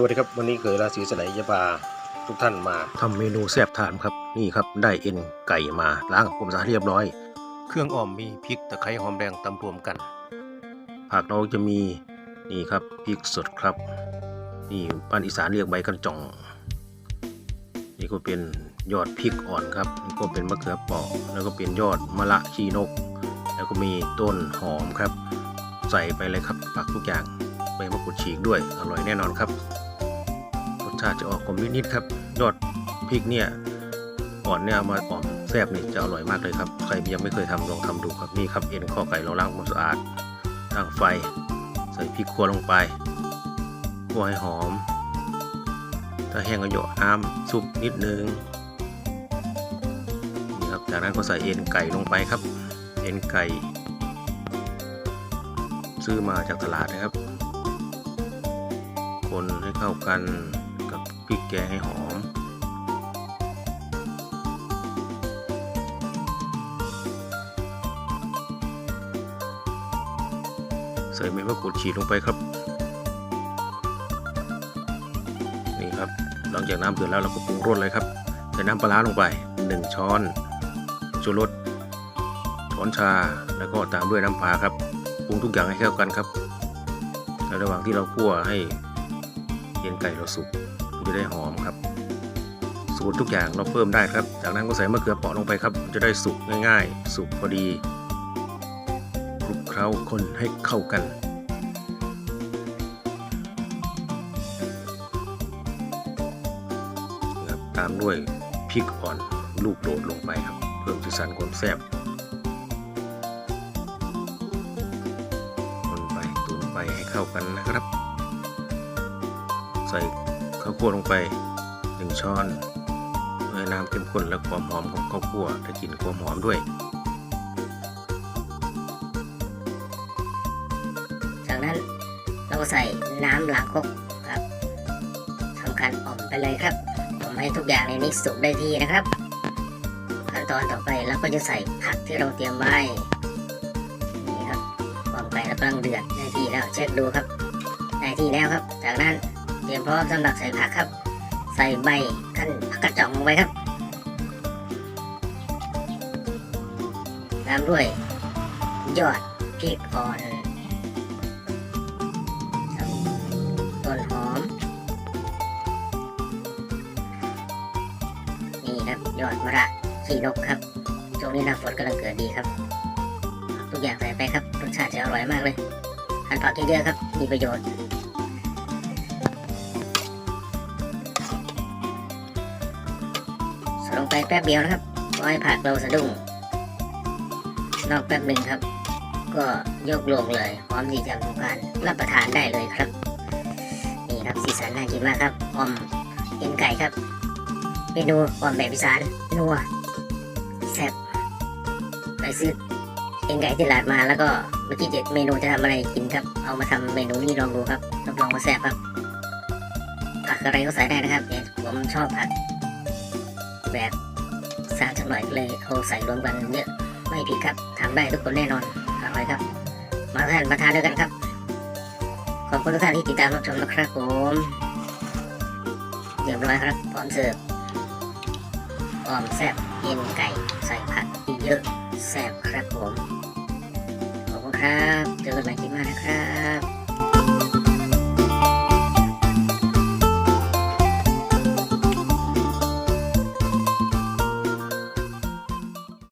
สวัสดีครับวันนี้เคยราศีสไลยจะพาทุกท่านมาทำเมนูแซ่บทานครับนี่ครับได้เอ็นไก่มาล้างความสะอาดเรียบร้อย เครื่องอ่อมมีพริกตะไคร้หอมแดงตำรวมกัน ผักเราจะมีนี่ครับพริกสดครับ นี่บ้านอีสานเรียกใบกันจ่อง นี่ก็เป็นยอดพริกอ่อนครับนี่ก็เป็นมะเขือเปราะแล้วก็เป็นยอดมะละชีนก แล้วก็มีต้นหอมครับ ใส่ไปเลยครับผักทุกอย่างใบมะกรูดฉีกด้วยอร่อยแน่นอนครับ ชาติจะออกกลมนิดๆครับ ยอดพริกเนี่ยอ่อนเนี่ยเอามาอ่อมแซ่บนี่จะอร่อยมากเลยครับ ใครยังไม่เคยทำลองทำดูครับนี่ครับเอ็นข้อไก่เราล้างความสะอาดตั้งไฟ ใส่พริกขั่วลงไปคั่วให้หอม ถ้าแห้งก็หยดน้ำซุปนิดนึงนี่ครับจากนั้นก็ใส่เอ็นไก่ลงไปครับ เอ็นไก่ ซื้อมาจากตลาดนะครับ คนให้เข้ากัน พริกแกงให้หอม ใส่เม็ดมะกรูดฉีดลงไปครับ นี่ครับ หลังจากน้ำเดือดแล้วเราก็ปรุงรสเลยครับ ใส่น้ำปลาร้าลงไป 1 ช้อนชูรสช้อนชาแล้วก็ตามด้วยน้ำปลาครับปรุงทุกอย่างให้เข้ากันครับ ในระหว่างที่เราคั่วให้เย็นไก่เราสุก จะได้หอมครับ สูตรทุกอย่างเราเพิ่มได้ครับ จากนั้นก็ใส่มะเขือเปราะลงไปครับ จะได้สุกง่าย ๆ สุกพอดีคลุกเคล้าคนให้เข้ากันนะครับตามด้วยพริกอ่อนลูกโดดลงไปครับ เพิ่มสีสันความแซ่บคนไปตุนไปให้เข้ากันนะครับ ใส่ ข้าวคั่วลงไปหนึ่งช้อนเพื่อน้ำเข้มข้นและความหอมของข้าวคั่วได้กลิ่นความหอมด้วย จากนั้นเราก็ใส่น้ำหลังคกครับทำการอ่อมไปเลยครับอ่อมให้ทุกอย่างในนี้สุกได้ที่นะครับ ขั้นตอนต่อไปเราก็จะใส่ผักที่เราเตรียมไว้นี่ครับอ่อมไปแล้วกำลังเดือดได้ที่แล้วเช็คดูครับได้ที่แล้วครับ จากนั้น เตรียมพร้อมสำหรับใส่ผักครับ ใส่ใบขั้นผักกระจ่องลงไปครับตามด้วยยอดพริกอ่อนต้นหอม นี่ครับยอดมะระขี้นกครับช่วงนี้หน้าฝนกำลังเกิดดีครับ ทุกอย่างใส่ไปครับรสชาติจะอร่อยมากเลยหั่นผักเยอะๆครับ มีประโยชน์ ลงไปแป๊บเดียวนะครับก็ให้ผักเราสะดุ้งนอกแป๊บหนึ่งครับ ก็ยกลงเลยพร้อมที่จะทำการรับประทานได้เลยครับ นี่ครับสีสันน่ากินมากครับออมเอ็นไก่ครับเมนูออมแบบอีสานนัวแซ่บไปซื้อเอ็นไก่ที่ตลาดมาแล้วก็เมื่อกี้เจ็ดเมนูจะทำอะไรกินครับ เอามาทำเมนูนี้ลองดูครับรับรองว่าแซ่บครับผักอะไรก็ใส่ได้นะครับเนี่ยผมชอบผัก แบบสาดสักหน่อยเลยเอาใส่รวมกันเยอะไม่ผิดครับทำได้ทุกคนแน่นอนอร่อยครับ มาทานมาทานด้วยกันครับ ขอบคุณทุกท่านที่ติดตามรับชมนะครับผมเรียบร้อยครับพร้อมเสิร์ฟออมแซ่บเย็นไก่ใส่ผักเยอะแซ่บครับผมขอบคุณครับ เจอกันใหม่คลิปหน้านะครับ